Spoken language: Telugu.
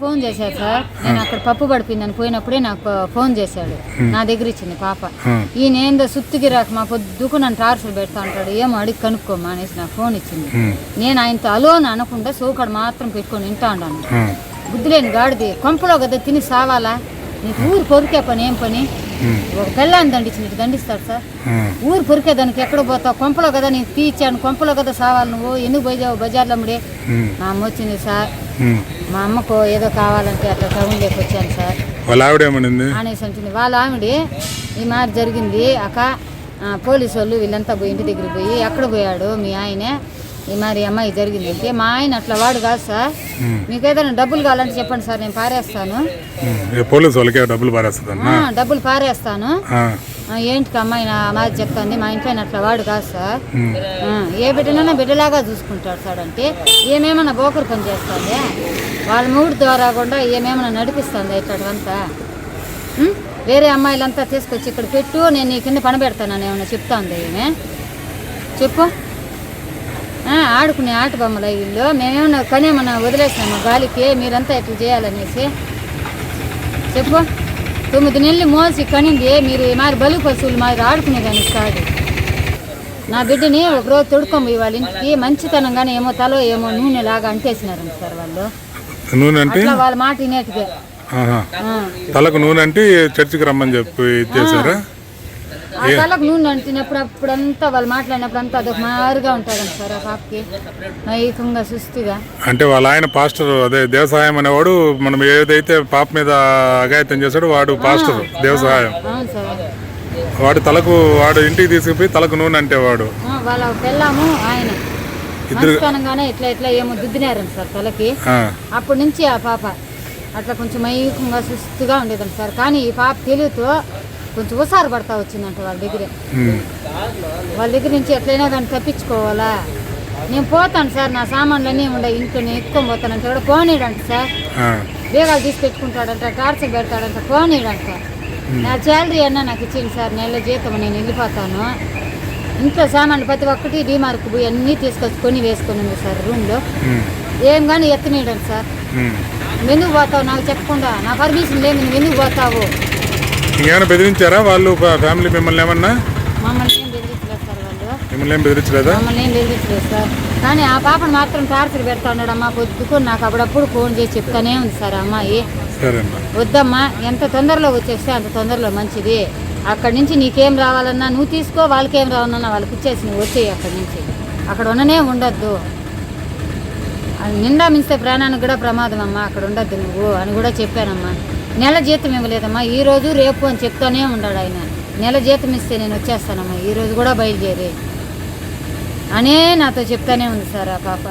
ఫోన్ చేశాడు సార్. నేను అక్కడ పప్పు పడిపోయిందని పోయినప్పుడే నాకు ఫోన్ చేశాడు. నా దగ్గర ఇచ్చింది పాప. ఈయన ఏందో సుత్తుకి రాక మా పొద్దుకు నన్ను టార్చర్ పెడతా అంటాడు. ఏమో అడిగి కనుక్కోమా అనేసి నాకు ఫోన్ ఇచ్చింది. నేను ఆయనతో అలోన్ అనకుండా సోకాడు మాత్రం పెట్టుకొని వింటా ఉన్నాను. ఉమ్, బుద్ధి లేని గాడిది. కొంపలో కదా తిని సావాలా? నీకు ఊరు పొరికే పని ఏం పని? ఒక పెళ్ళాన్ని దండించినట్టు దండిస్తాడు సార్. ఊరు పొరికే దానికి ఎక్కడ పోతావు? కొంపలో కదా నీకు తీర్చాను కొంపలో కదా సావాలి నువ్వు? ఎందుకు పోయావు బజార్లో అమ్ముడే? ఉమ్, మా అమ్మ వచ్చింది సార్. మా అమ్మకు ఏదో కావాలంటే అట్లా టౌన్లోకి వచ్చాను సార్. వాళ్ళ ఆవిడ ఏమనింది? అనేసి అంటుంది. వాళ్ళ ఆవిడ ఈ మారి జరిగింది అక్క పోలీసు వాళ్ళు వీళ్ళంతా పోయి ఇంటి దగ్గరికి పోయి ఎక్కడ పోయాడు మీ ఆయనే? ఈ మరి అమ్మాయి జరిగింది. అంటే మా ఆయన అట్లా వాడు కాదు సార్. మీకు ఏదైనా డబ్బులు కావాలంటే చెప్పండి సార్ నేను పారేస్తాను. పోలీసు వాళ్ళకే డబ్బులు పారేస్తుందన్నా? ఆ, డబ్బులు పారేస్తాను. ఆ, ఆ, ఏంటికి అమ్మాయి నా మాది చెప్తాంది మా ఇంట్లో అట్లా వాడు కాదు సార్. ఏ బిడ్డనైనా బిడ్డలాగా చూసుకుంటాడు సార్ అంటే ఏమేమన్నా బోకరు పని చేస్తుంది? వాళ్ళ మూడు ద్వారా కూడా ఏమేమన్నా నడిపిస్తుంది ఇట్లాంటివంతా? వేరే అమ్మాయిలంతా తీసుకొచ్చి ఇక్కడ పెట్టు నేను నీ కింద పని పెడతానని ఏమన్నా చెప్తా ఉంది ఏమే చెప్పు ఆడుకునే ఆట బొమ్మల వీళ్ళు. మేమేమన్నా కనేమన్నా వదిలేసాము గాలికి మీరంతా ఇట్లా చేయాలనేసి? చెప్పు. తొమ్మిది నెలలు మోసి కనింది మీరు మరి బలి పశువులు మరి ఆడుకునేదానికి కాదు. నా బిడ్డని ఒకరోజు తొడుకొని వాళ్ళ ఇంటికి మంచితనంగానే ఏమో తలో ఏమో నూనె లాగా అంటేసినారంట సార్ వాళ్ళు. నూనె అంటే? వాళ్ళ మాట వినేట్టుగా. తలకు నూనె అంటే చర్చికి రమ్మని చెప్పి ఇచ్చేసారా ఆ తలకు నూనె అంటినప్పుడు అప్పుడంతా వాళ్ళు మాట్లాడినప్పుడు అంతా అదొక మారుగా ఉంటుందంట సార్ ఆ పాపకి. నైకంగా సుస్థిగా అంటే వాళ్ళ ఆయన పాస్టర్ అదే దేవసహాయం అనేవాడు మనం ఏదైతే పాప మీద అఘాయిత్యం చేశాడో వాడు పాస్టర్ అవును సార్. వాడు తలకు వాడు ఇంటికి తీసుకుపోయి తలకు నూనె అంటే వాడు ఆ, వాళ్ళ పెళ్ళాము ఆయన. మంచితనంగానే ఇట్లా ఇట్లా ఏమో దుద్దినారంట సార్ తలకి. ఆ, అప్పటి నుంచి ఆ పాప అట్లా కొంచెం మైకంగా సుస్థిగా ఉండేదంట సార్. కానీ ఈ పాప తెలివితో కొంచెం ఉసారు పడతా వచ్చిందంట వాళ్ళ దగ్గరే. వాళ్ళ దగ్గర నుంచి ఎట్లయినా కానీ తప్పించుకోవాలా? నేను పోతాను సార్ నా సామాన్లన్నీ ఉండే ఇంట్లో నేను ఎత్తుకొని పోతానంటే. కూడా పోనీడంట సార్. బేగాలు తీసి పెట్టుకుంటాడంట టార్చర్ పెడతాడంట పోనీడంట. నా శాలరీ అన్నా నాకు ఇచ్చింది సార్ నెల జీతం నేను వెళ్ళిపోతాను. ఇంట్లో సామాన్లు ప్రతి ఒక్కటి డీమార్క్ పోయి అన్నీ తీసుకొచ్చి కొని వేసుకొని ఉంది సార్ రూమ్లో. ఏం కానీ ఎత్తనీయడం సార్. ఎందుకు పోతావు? నాకు చెప్పకుండా నా పర్మిషన్ లేదు నువ్వు ఎందుకు పోతావు? ఇంకేమైనా బెదిరించారా? వాళ్ళు ఫ్యామిలీ మిమ్మల్ని ఏమన్నా? మమ్మల్ని ఏం బెదిరించలేదు సార్ వాళ్ళు. మిమ్మల్ని ఏం బెదిరించలేదా? మమ్మల్ని ఏం బెదిరించలేదు సార్. కానీ ఆ పాపను మాత్రం టార్చర్ పెడతా ఉన్నాడు అమ్మా. పొద్దుకు నాకు అప్పుడప్పుడు ఫోన్ చేసి చెప్తానే ఉంది సార్ అమ్మాయి. వద్దమ్మా ఎంత తొందరలో వచ్చేస్తే అంత తొందరలో మంచిది. అక్కడి నుంచి నీకేం రావాలన్నా నువ్వు తీసుకో వాళ్ళకేం రావాలన్నా వాళ్ళకి ఇచ్చేసి నువ్వు వచ్చేయి అక్కడి నుంచి. అక్కడ ఉండనే ఉండొద్దు. అది నిండా మించితే ప్రాణానికి కూడా ప్రమాదం అమ్మా అక్కడ ఉండొద్దు నువ్వు అని కూడా చెప్పానమ్మా. నెల జీతం ఇవ్వలేదమ్మా ఈ రోజు రేపు అని చెప్తానే ఉన్నాడు ఆయన. నెల జీతం ఇస్తే నేను వచ్చేస్తానమ్మా ఈ రోజు కూడా బయలుదేరి. అనే నాతో చెప్తానే ఉంది సార్ ఆ పాప.